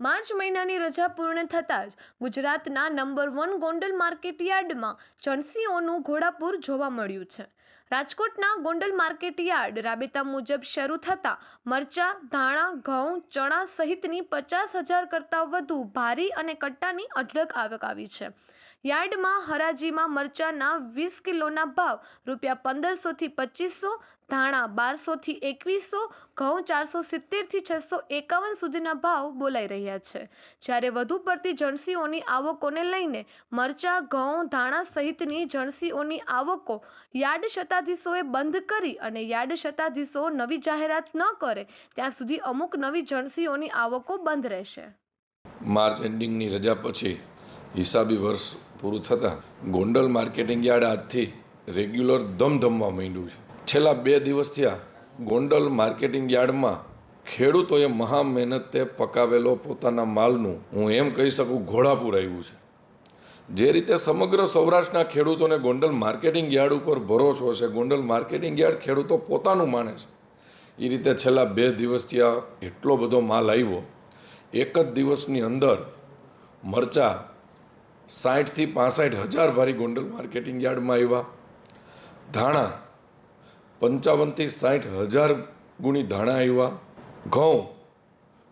March મહિનાની રજા પૂર્ણ થતાં જ ગુજરાતના નંબર વન ગોંડલ માર્કેટ યાર્ડમાં જણસીઓનું ઘોડાપૂર જોવા મળ્યું છે. રાજકોટના ગોંડલ માર્કેટ યાર્ડ રાબેતા મુજબ શરૂ થતાં મરચાં, ધાણા, ઘઉં, ચણા સહિતની પચાસ હજાર કરતાં વધુ ભારી અને કટ્ટાની અઢળક આવક આવી છે. યાર્ડમાં હરાજીમાં મરચાંના વીસ કિલોના ભાવ, રૂપિયા પંદરસોથી પચીસો, ધાણા બારસોથી એકવીસો, ઘઉં ચારસો સિત્તેરથી છસો એકાવન સુધીના ભાવ બોલાઈ રહ્યા છે. જ્યારે વધુ પડતી જણસીઓની આવકોને લઈને મરચાં, ઘઉં, ધાણા સહિતની જણસીઓની આવકો યાર્ડ શતાધીશોએ બંધ કરી અને યાર્ડ શતાધીશો નવી જાહેરાત ન કરે, ત્યાં સુધી અમુક નવી જણસીઓની આવકો બંધ રહેશે. માર્ચ એન્ડિંગની રજા પછી હિસાબી વર્ષ પૂરું થતાં ગોંડલ માર્કેટિંગ યાર્ડ આજથી રેગ્યુલર ધમધમવા માંડ્યું છે. છેલ્લા બે દિવસથી આ ગોંડલ માર્કેટિંગ યાર્ડમાં ખેડૂતોએ મહા મહેનતે પકાવેલો પોતાના માલનું, હું એમ કહી શકું, ઘોડાપુર આવ્યું છે. જે રીતે સમગ્ર સૌરાષ્ટ્રના ખેડૂતોને ગોંડલ માર્કેટિંગ યાર્ડ ઉપર ભરોસો છે, ગોંડલ માર્કેટિંગ યાર્ડ ખેડૂતો પોતાનું માને છે. એ રીતે છેલ્લા બે દિવસથી આ એટલો બધો માલ આવ્યો. એક જ દિવસની અંદર મરચાં સાઠથી પાસઠ હજાર ભારી ગોંડલ માર્કેટિંગ યાર્ડમાં આવ્યા. ધાણા પંચાવનથી સાઠ હજાર ગુણી ધાણા આવ્યા. ઘઉં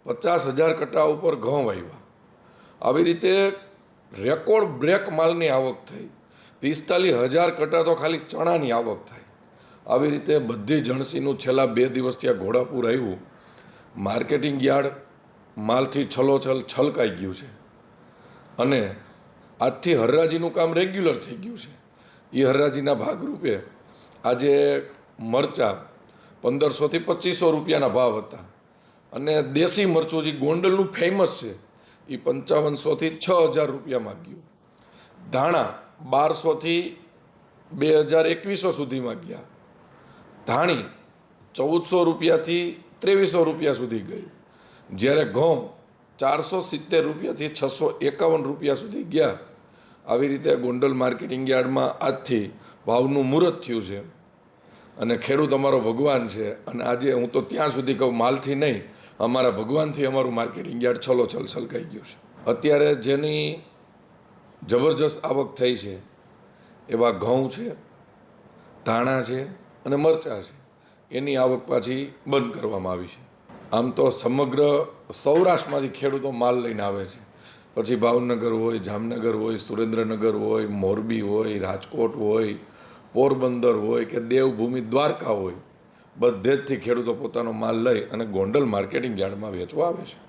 પચાસ હજાર કટા ઉપર ઘઉં આવ્યા. આવી રીતે રેકોર્ડ બ્રેક માલની આવક થઈ. પિસ્તાલીસ હજાર કટા તો ખાલી ચણાની આવક થઈ. આવી રીતે બધી જણસીનું છેલ્લા બે દિવસથી આ ઘોડાપુર આવ્યું. માર્કેટિંગ યાર્ડ માલથી છલોછલ છલકાઈ ગયું છે. અને આજથી હરરાજીનું કામ રેગ્યુલર થઈ ગયું છે. એ હરરાજીના ભાગરૂપે આજે મરચાં પંદરસોથી પચીસો રૂપિયાના ભાવ હતા. અને દેશી મરચું જે ગોંડલનું ફેમસ છે એ પંચાવનસોથી છ હજાર રૂપિયા માગ્યું. ધાણા બારસોથી બે હજાર એકવીસો સુધી માગ્યા. ધાણી ચૌદસો રૂપિયાથી ત્રેવીસો રૂપિયા સુધી ગયું. જ્યારે ઘઉં ચારસો સિત્તેર રૂપિયાથી છસો એકાવન રૂપિયા સુધી ગયા. આવી રીતે ગોંડલ માર્કેટિંગ યાર્ડમાં આજથી ભાવનું મુહૂર્ત થયું છે. અને ખેડૂત અમારો ભગવાન છે. અને આજે હું તો ત્યાં સુધી કહું, માલથી નહીં, અમારા ભગવાનથી અમારું માર્કેટિંગ યાર્ડ છલો છલ છલકાઈ ગયું છે. અત્યારે જેની જબરજસ્ત આવક થઈ છે, એવા ઘઉં છે, ધાણા છે અને મરચાં છે, એની આવક પાછી બંધ કરવામાં આવી છે. આમ તો સમગ્ર સૌરાષ્ટ્રમાંથી ખેડૂતો માલ લઈને આવે છે. પછી ભાવનગર હોય, જામનગર હોય, સુરેન્દ્રનગર હોય, મોરબી હોય, રાજકોટ હોય, પોરબંદર હોય કે દેવભૂમિ દ્વારકા હોય બધે જથી ખેડૂતો પોતાનો માલ લઈ અને ગોંડલ માર્કેટિંગ યાર્ડમાં વેચવા આવે છે.